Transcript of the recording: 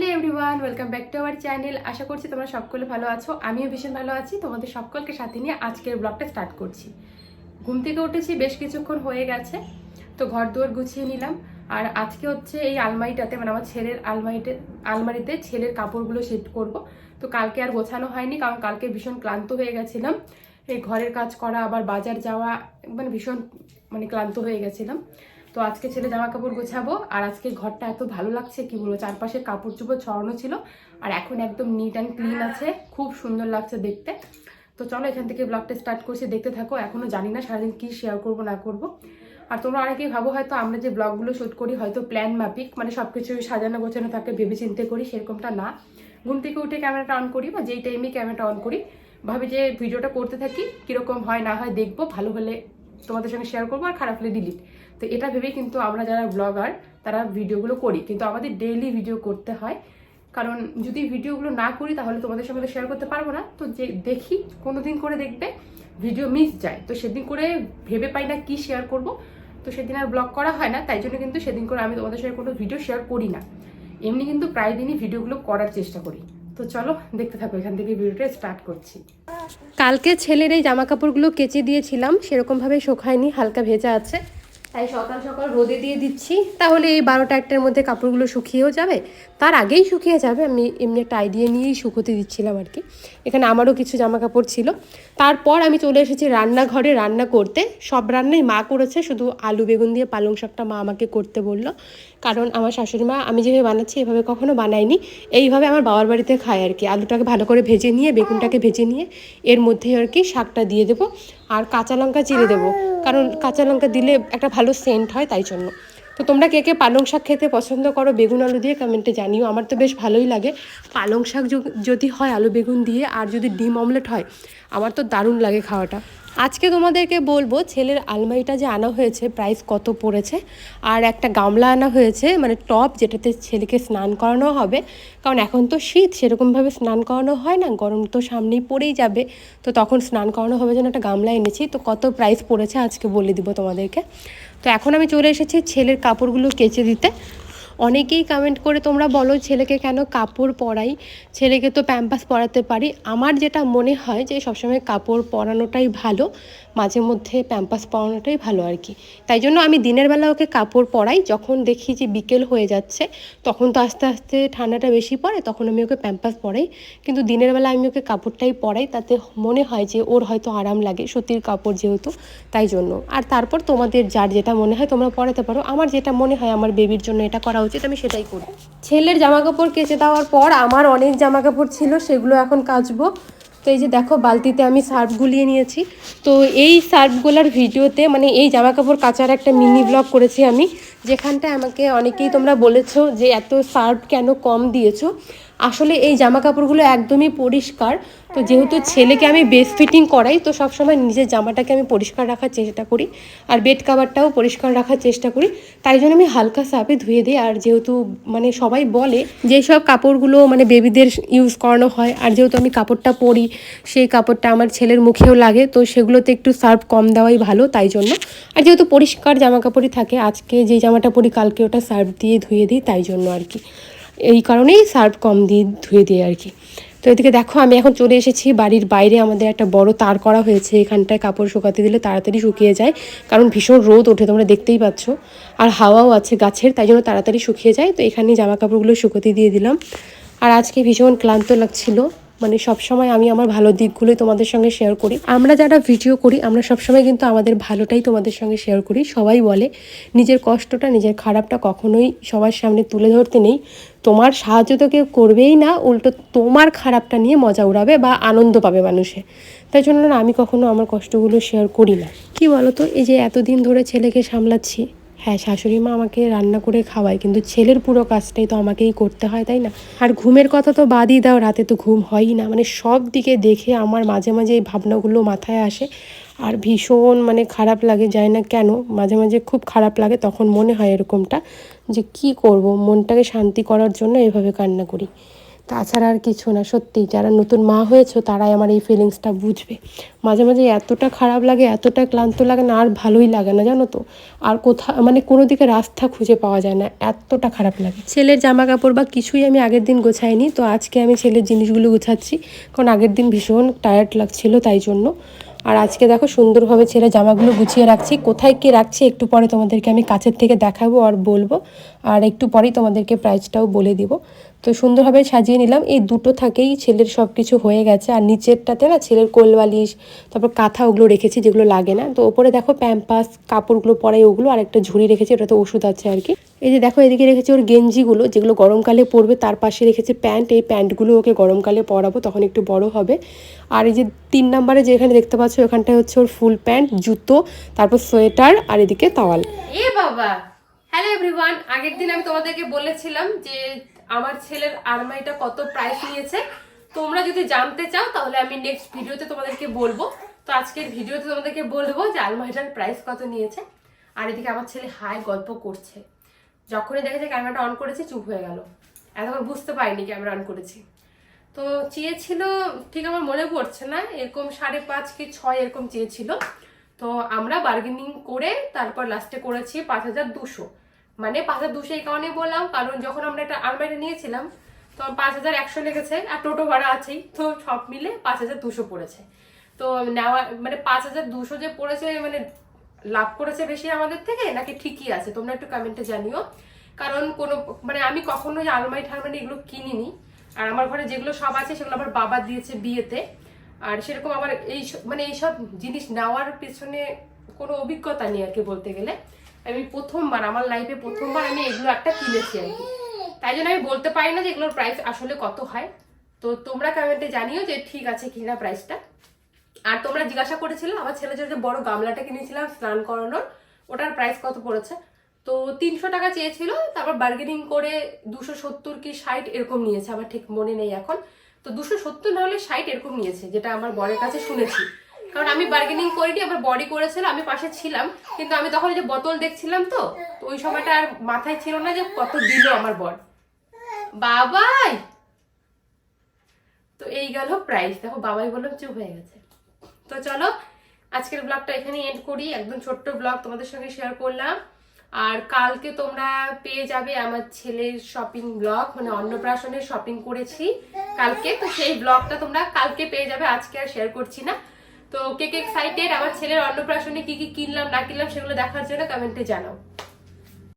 Hello everyone, welcome back to our channel. আশা করছি তোমরা সকলে ভালো আছো। আমিও ভীষণ ভালো আছি। তোমাদের সকলকে সাথে নিয়ে আজকের ব্লগটা স্টার্ট করছি। ঘুম থেকে উঠেছি, বেশ কিছুক্ষণ হয়ে গেছে, তো ঘর দুয়ার গুছিয়ে নিলাম। আর আজকে হচ্ছে এই আলমারিটাতে মানে আমার ছেলের আলমারিতে আলমারিতে ছেলের কাপড়গুলো সেট করব। তো কালকে আর গোছানো হয়নি, কারণ কালকে ভীষণ ক্লান্ত হয়ে গেছিলাম। এই ঘরের কাজ করা, আবার বাজার যাওয়া মানে ভীষণ মানে ক্লান্ত হয়ে গেছিলাম। তো আজকে ছেলে জামা কাপড় গোছাবো, আর আজকে ঘরটা এত ভালো লাগছে, কি বলব, চারপাশে কাপড় চোপড় ছড়ানো ছিল, আর এখন একদম নিট অ্যান্ড ক্লিন আছে, খুব সুন্দর লাগছে দেখতে। তো চলো এখান থেকে ব্লগটা স্টার্ট করছি, দেখতে থাকো এখনও জানি না সারাদিন কি শেয়ার করব, না করব। আর তোমরা অনেকেই ভাবো হয়তো আমরা যে ব্লগগুলো শ্যুট করি, হয়তো প্ল্যান মাফিক মানে সব কিছু সাজানো গোছানো থাকে ভেবে চিন্তে করি, সেরকমটা না। ঘুম থেকে উঠে ক্যামেরাটা অন করি, বা যেই টাইমে ক্যামেরাটা অন করি, ভাবি যে ভিডিওটা করতে থাকি, কীরকম হয় না হয় দেখব, ভালো হলে তোমাদের সঙ্গে শেয়ার করব, আর খারাপ হলে ডিলিট তো এটা ভেবেই কিন্তু আমরা যারা ব্লগার তারা ভিডিওগুলো করি। কিন্তু আমাদের ডেইলি ভিডিও করতে হয়। কারণ যদি ভিডিওগুলো না করি, তাহলে তোমাদের সঙ্গে শেয়ার করতে পারব না। তো যে দেখি কোনো দিন করে দেখবে ভিডিও মিস যায়। তো সেদিন করে ভেবে পাই না কি শেয়ার করব। তো সেদিন আর ব্লগ করা হয় না। তাই জন্য কিন্তু সেদিন করে আমি তোমাদের সঙ্গে কোনো ভিডিও শেয়ার করি না। এমনি কিন্তু প্রায় দিনই ভিডিওগুলো করার চেষ্টা করি। তো চলো, দেখতে থাকো, এখান থেকে ভিডিওটা স্টার্ট করছি। কালকে ছেলের এই জামা কাপড়গুলো কেচে দিয়েছিলাম। সেরকমভাবে শোকায়নি, হালকা ভেজা আছে। তাই সকাল সকাল রোদে দিয়ে দিচ্ছি। তাহলে এই বারোটা একটার মধ্যে কাপড়গুলো শুকিয়েও যাবে। তার আগেই শুকিয়ে যাবে। আমি এমনি একটা আইডিয়া নিয়েই শুকোতে দিচ্ছিলাম আর কি। এখানে আমারও কিছু জামা কাপড় ছিল। তারপর আমি চলে এসেছি রান্নাঘরে রান্না করতে। সব রান্নাই মা করেছে। শুধু আলু, বেগুন দিয়ে পালং শাকটা মা আমাকে করতে বলল। কারণ আমার শাশুড়ি মা আমি যেভাবে বানাচ্ছি, এভাবে কখনো বানাইনি এইভাবে আমার বাবার বাড়িতে খায় আর কি। আলুটাকে ভালো করে ভেজে নিয়ে, বেগুনটাকে ভেজে নিয়ে, এর মধ্যেই আর কি শাকটা দিয়ে দেবো। আর কাঁচা লঙ্কা চিরে দেবো। কারণ কাঁচা লঙ্কা দিলে একটা ভালো সেন্ট হয় তাই জন্য। তো তোমরা কে কে পালং শাক খেতে পছন্দ করো বেগুন আলু দিয়ে কমেন্টে জানিও। আমার তো বেশ ভালোই লাগে। পালং শাক যদি হয় আলু বেগুন দিয়ে, আর যদি ডিম অমলেট হয়, আমার তো দারুণ লাগে খাওয়াটা। আজকে তোমাদেরকে বলব, ছেলের আলমারিটা যে আনা হয়েছে প্রাইস কত পড়েছে, আর একটা গামলা আনা হয়েছে মানে টপ যেটাতে ছেলেকে স্নান করানো হবে, কারণ এখন তো শীত, সেরকমভাবে স্নান করানো হয় না, গরম তো সামনেই পড়েই যাবে, তো তখন স্নান করানো হবে যেন একটা গামলা এনেছি, তো কত প্রাইস পড়েছে আজকে বলে দিব তোমাদেরকে। তো এখন আমি চলে এসেছি ছেলের কাপড়গুলো কেচে দিতে অনেকেই কমেন্ট করে, তোমরা বলো ছেলেকে কেন কাপড় পরাই? ছেলেকে তো প্যাম্পাস পরাতে পারি। আমার যেটা মনে হয় যে সবসময় কাপড় পরানোটাই ভালো। মাঝে মধ্যে প্যাম্পাস পরানোটাই ভালো আর কি। তাই জন্য আমি দিনের বেলা ওকে কাপড় পরাই, যখন দেখি যে বিকেল হয়ে যাচ্ছে, তখন তো আস্তে আস্তে ঠান্ডাটা বেশি পড়ে, তখন আমি ওকে প্যাম্পাস পরাই। কিন্তু দিনের বেলা আমি ওকে কাপড়টাই পরাই, তাতে মনে হয় যে ওর হয়তো আরাম লাগে সুতির কাপড় যেহেতু, তাই জন্য। আর তারপর তোমাদের যার যেটা মনে হয় তোমরা পরাতে পারো। আমার যেটা মনে হয় আমার বেবির জন্য এটা করা উচিত, আমি সেটাই করি। ছেলের জামা কাপড় কেচে দেওয়ার পর, আমার অনেক জামা কাপড় ছিল, সেগুলো এখন কাচবো। তো এই যে দেখো, বালতিতে আমি সার্ফ গুলিয়ে নিয়েছি। তো এই সার্ফগুলোর ভিডিওতে মানে এই জামা কাপড় কাচার একটা মিনি ব্লগ করেছি আমি, যেখানটায় আমাকে অনেকেই তোমরা বলেছ যে এত সার্ফ কেন কম দিয়েছ। আসলে এই জামা কাপড়গুলো একদমই পরিষ্কার তো যেহেতু ছেলেকে আমি বেস ফিটিং করাই, তো সবসময় নিজের জামাটাকে আমি পরিষ্কার রাখার চেষ্টা করি আর বেড কাভারটাও পরিষ্কার রাখার চেষ্টা করি। তাই জন্য আমি হালকা সাপে ধুয়ে দিই আর যেহেতু মানে সবাই বলে যে সব কাপড়গুলো মানে বেবিদের ইউজ করানো হয় আর যেহেতু আমি কাপড়টা পরি, সেই কাপড়টা আমার ছেলের মুখেও লাগে, তো সেগুলোতে একটু সার্ফ কম দেওয়াই ভালো তাই জন্য। আর যেহেতু পরিষ্কার জামা কাপড়ই থাকে, আজকে যে জামাটা পরি কালকে ওটা সার্ফ দিয়ে ধুয়ে দিই তাই জন্য আর কি। এই কারণেই সার্ফ কম দিয়ে ধুয়ে দিই আর কি। তো এদিকে দেখো, আমি এখন চলে এসেছি বাড়ির বাইরে। আমাদের একটা বড় তার করা হয়েছে এখানটায়, কাপড় শুকাতে দিলে তাড়াতাড়ি শুকিয়ে যায়। কারণ ভীষণ রোদ ওঠে, তোমরা দেখতেই পাচ্ছ। আর হাওয়াও আছে গাছের, তাই জন্য তাড়াতাড়ি শুকিয়ে যায়। তো এখানে জামা কাপড়গুলো শুকোতে দিয়ে দিলাম। আর আজকে ভীষণ ক্লান্ত লাগছিল। মানে সবসময় আমি আমার ভালো দিকগুলোই তোমাদের সঙ্গে শেয়ার করি। আমরা যারা ভিডিও করি, আমরা সবসময় কিন্তু আমাদের ভালোটাই তোমাদের সঙ্গে শেয়ার করি। সবাই বলে, নিজের কষ্টটা, নিজের খারাপটা কখনোই সবার সামনে তুলে ধরতে নেই। তোমার সাহায্য তো কেউ করবেই না, উল্টো তোমার খারাপটা নিয়ে মজা উড়াবে বা আনন্দ পাবে মানুষে। তাই জন্য না, আমি কখনো আমার কষ্টগুলো শেয়ার করি না। কি বলো তো এই যে এতদিন ধরে ছেলেকে সামলাচ্ছি হ্যাঁ শাশুড়ি মা আমাকে রান্না করে খাওয়ায়, কিন্তু ছেলের পুরো কাজটাই তো আমাকেই করতে হয়, তাই না? আর ঘুমের কথা তো বাদই দাও, রাতে তো ঘুম হয়ই না। মানে সব দিকে দেখে আমার মাঝে মাঝে এই ভাবনাগুলো মাথায় আসে। আর ভীষণ মানে খারাপ লাগে যায় না কেন, মাঝে মাঝে খুব খারাপ লাগে, তখন মনে হয় এরকমটা যে কি করব? মনটাকে শান্তি করার জন্য এভাবে কান্না করি। তাছাড়া আর কিছু না সত্যি যারা নতুন মা হয়েছো তারাই আমার এই ফিলিংসটা বুঝবে। মাঝে মাঝে এতটা খারাপ লাগে, এতটা ক্লান্ত লাগে না, আর ভালোই লাগে না, জানো তো? আর কোথা মানে কোনো দিকে রাস্তা খুঁজে পাওয়া যায় না, এতটা খারাপ লাগে। ছেলের জামা কাপড় বা কিছুই আমি আগের দিন গোছাইনি, তো আজকে আমি ছেলের জিনিসগুলো গোছাচ্ছি, কারণ আগের দিন ভীষণ টায়ার্ড লাগছিল তাই জন্য। আর আজকে দেখো সুন্দরভাবে ছেলে জামাগুলো গুছিয়ে রাখছি, কোথায় কি রাখছি একটু পরে তোমাদেরকে আমি কাছের থেকে দেখাবো আর বলব, আর একটু পরেই তোমাদেরকে প্রাইসটাও বলে দিব। তো সুন্দরভাবে সাজিয়ে নিলাম। এই দুটো থাকেই ছেলের সব কিছু হয়ে গেছে। আর নিচেরটাতে না ছেলের কোলবালিশ তারপর কাঁথা ওগুলো রেখেছি যেগুলো লাগে না। তো ওপরে দেখো প্যাম্পাস, কাপড়গুলো পরাই ওগুলো আর একটা ঝুড়ি রেখেছি, ওটাতে ওষুধ আছে আর কি। এই যে দেখো এদিকে রেখেছি ওর গেঞ্জিগুলো, যেগুলো গরমকালে পরবে, তার পাশে রেখেছি প্যান্ট। এই প্যান্টগুলো ওকে গরমকালে পরাবো, তখন একটু বড় হবে। আর এই যে তিন নম্বরে যেখানে দেখতে পাচ্ছ, ওখানটায় হচ্ছে ওর ফুল প্যান্ট, জুতো, তারপর সোয়েটার, আর এদিকে তাওয়াল। এ বাবা! হ্যালো এভরিওয়ান আগের দিন আমি তোমাদেরকে বলেছিলাম যে আমার ছেলের আলমারিটা কত প্রাইস নিয়েছে, তোমরা যদি জানতে চাও, তাহলে আমি নেক্সট ভিডিওতে তোমাদেরকে বলব। তো আজকের ভিডিওতে তোমাদেরকে বলব যে আলমারিটার প্রাইস কত নিয়েছে। আর এদিকে আমার ছেলে হাই গল্প করছে। যখনই দেখেছে ক্যামেরাটা অন করেছি, চুপ হয়ে গেল। এতক্ষণ বুঝতে পারিনি ক্যামেরা অন করেছি। তো চেয়েছিল, ঠিক আমার মনে পড়ছে না, এরকম সাড়ে পাঁচ কি ছয় এরকম চেয়েছিল। তো আমরা বার্গেনিং করে তারপর লাস্টে করেছি পাঁচ হাজার দুশো। মানে পাঁচ হাজার দুশো এই কারণে বললাম, কারণ যখন আমরা একটা আলমারিটা নিয়েছিলাম তখন পাঁচ হাজার একশো লেগেছে, আর টোটো ভাড়া আছেই, তো সব মিলে পাঁচ হাজার দুশো পড়েছে। তো নেওয়া মানে পাঁচ হাজার দুশো যে পড়েছে মানে লাভ করেছে বেশি আমাদের থেকে, নাকি ঠিকই আছে? তোমরা একটু কমেন্টে জানিও। কারণ কোনো মানে আমি কখনো আলমারি ঠালমারি এগুলো কিনিনি, আর আমার ঘরে যেগুলো সব আছে, সেগুলো আমার বাবা দিয়েছে বিয়েতে। আর সেরকম আমার এই মানে এইসব জিনিস নেওয়ার পেছনে কোনো অভিজ্ঞতা নেই আর কি বলতে গেলে। আমি প্রথমবার, আমার লাইফে প্রথমবার আমি এগুলো একটা কিনেছি আর কি। তাই জন্য আমি বলতে পারি না যে এগুলোর প্রাইস আসলে কত হয়। তো তোমরা কমেন্টে জানিও যে ঠিক আছে কিনা প্রাইসটা আর তোমরা জিজ্ঞাসা করেছিলে, আমার ছেলে যে বড় গামলাটা কিনেছিলাম স্নান করানোর, ওটার প্রাইস কত পড়েছে? তো তিনশো টাকা চেয়েছিল, তারপর বার্গেনিং করে দুশো সত্তর কি ষাট এরকম নিয়েছে, আমার ঠিক মনে নেই এখন। তো দুশো সত্তর না হলে ষাট এরকম নিয়েছে, যেটা আমার বরের কাছে শুনেছি। কারণ আমি বার্গেনিং করিনি, আমার বডি করেছিল, আমি পাশে ছিলাম। কিন্তু আমি তখন যে বোতল দেখছিলাম তো তো ওই সময়টা আর মাথায় ছিল না যে কত দিল আমার বর। বাবাই! তো এই গেল প্রাইস দেখো, বাবাই বললাম, চুপ হয়ে গেছে। তো চলো, আজকের ব্লগটা এখানে এন্ড করি। একদম ছোট্ট ব্লগ তোমাদের সঙ্গে শেয়ার করলাম। আর কালকে তোমরা পেয়ে যাবে আমার ছেলের শপিং ব্লগ মানে অন্নপ্রাশনের শপিং করেছি কালকে। তো সেই ব্লগটা তোমরা কালকে পেয়ে যাবে, আজকে আর শেয়ার করছি না। তো কে কে এক্সাইটেড আমার ছেলের অন্নপ্রাশনে কি কি কিনলাম, না কিনলাম, সেগুলো দেখার জন্য কমেন্টে জানাও।